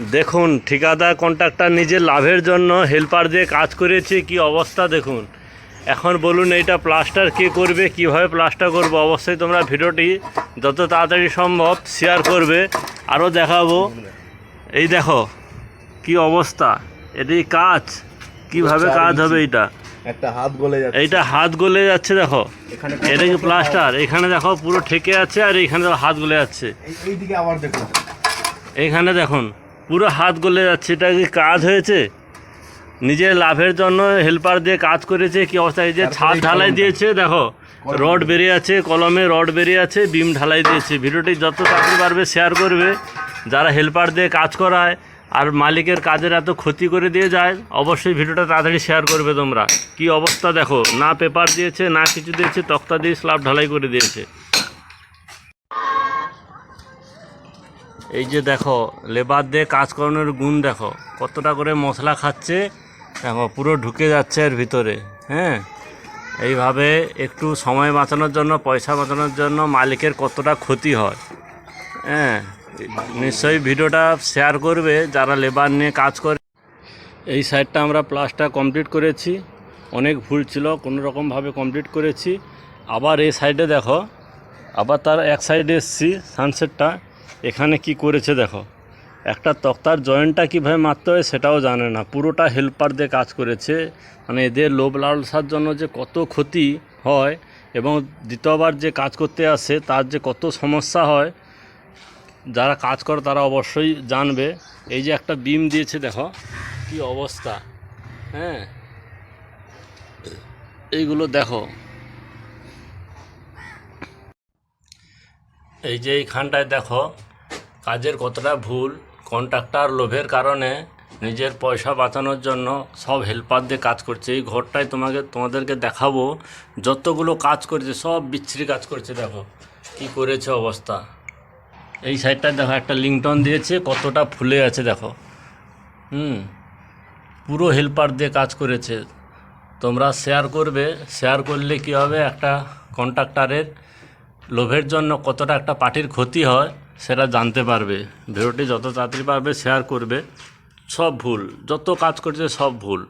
দেখুন ঠিকাদার কন্ট্রাক্টর নিজের লাভের জন্য হেল্পার দিয়ে কাজ করেছে কি অবস্থা দেখুন। এখন বলুন এইটা প্লাস্টার কে করবে কীভাবে প্লাস্টার করবে? অবশ্যই তোমরা ভিডিওটি যত তাড়াতাড়ি সম্ভব শেয়ার করবে আরও দেখাবো। এই দেখো কি অবস্থা। এটি কাজ কীভাবে কাজ হবে এইটা? একটা হাত গলে যাচ্ছে। এইটা হাত গলে যাচ্ছে দেখো। এটা কি প্লাস্টার এখানে দেখো পুরো ঠেকে আছে আর এখানে হাত গলে যাচ্ছে। এইদিকে আবার দেখুন পুরো হাত গলে যাচ্ছে এটা কি কাজ হয়েছে? নিজের লাভের জন্য হেল্পার দিয়ে কাজ করেছে কি অবস্থা? এই যে ছাদ ঢালাই দিয়েছে দেখো রড বেরিয়ে আছে কলমে রড বেরিয়ে আছে বিম ঢালাই দিয়েছে। ভিডিওটি যত তাড়াতাড়ি পারবে শেয়ার করবে যারা হেল্পার দিয়ে কাজ করায় আর মালিকের কাজের এত ক্ষতি করে দিয়ে যায় অবশ্যই ভিডিওটা তাড়াতাড়ি শেয়ার করবে তোমরা। কি অবস্থা দেখো না পেপার দিয়েছে না কিছু দিয়েছে তক্তা দিয়ে স্ল্যাব ঢালাই করে দিয়েছে। এই যে দেখো, লেবার দিয়ে কাজ করানোর গুণ দেখো, কতটা করে মশলা খাচ্ছে, দেখো, পুরো ঢুকে যাচ্ছে এর ভিতরে হ্যাঁ? এইভাবে একটু সময় বাঁচানোর জন্য, পয়সা বাঁচানোর জন্য মালিকের কতটা ক্ষতি হয় হ্যাঁ? নিশ্চয়ই ভিডিওটা শেয়ার করবে, যারা লেবার নিয়ে কাজ করে। এই সাইডটা আমরা প্লাসটা কমপ্লিট করেছি, অনেক ভুল ছিল, কোনো রকমভাবে কমপ্লিট করেছি। আবার এই সাইডে দেখো, আবার তার এক সাইডে এসছি সানসেটটা এখানে কি করেছে দেখো। একটা তক্তার জয়েন্টটা কীভাবে মারতে হয় সেটাও জানে না। পুরোটা হেল্পার দিয়ে কাজ করেছে। মানে এদের লোভ লালসার জন্য যে কত ক্ষতি হয় এবং দ্বিতীয়বার যে কাজ করতে আসে, তার যে কত সমস্যা হয়, যারা কাজ করে তারা অবশ্যই জানবে। এই যে একটা বিম দিয়েছে দেখো, কি অবস্থা। হ্যাঁ এইগুলো দেখো। এই যে এইখানটায় দেখো, কাজের কতটা ভুল, কন্ট্রাক্টর লোভের কারণে নিজের পয়সা বাঁচানোর জন্য সব হেল্পার দিয়ে কাজ করছে। এই ঘরটায় তোমাকে, তোমাদেরকে দেখাবো, যতগুলো কাজ করেছে, সব বিচ্ছিরি কাজ করছে, দেখো, কি করেছে অবস্থা। এই সাইডটায় দেখো, একটা লিংটন দিয়েছে, কতটা ফুলে আছে, দেখো। হুম, পুরো হেল্পার দিয়ে কাজ করেছে। তোমরা শেয়ার করবে শেয়ার করলে কি হবে, একটা কন্ট্রাক্টারের লোভের জন্য কতটা একটা পার্টির ক্ষতি হয়, সেটা জানতে পারবে। ভিডিওটি যত তাড়াতাড়ি পারবে শেয়ার করবে। সব ভুল, যত কাজ করছে সব ভুল।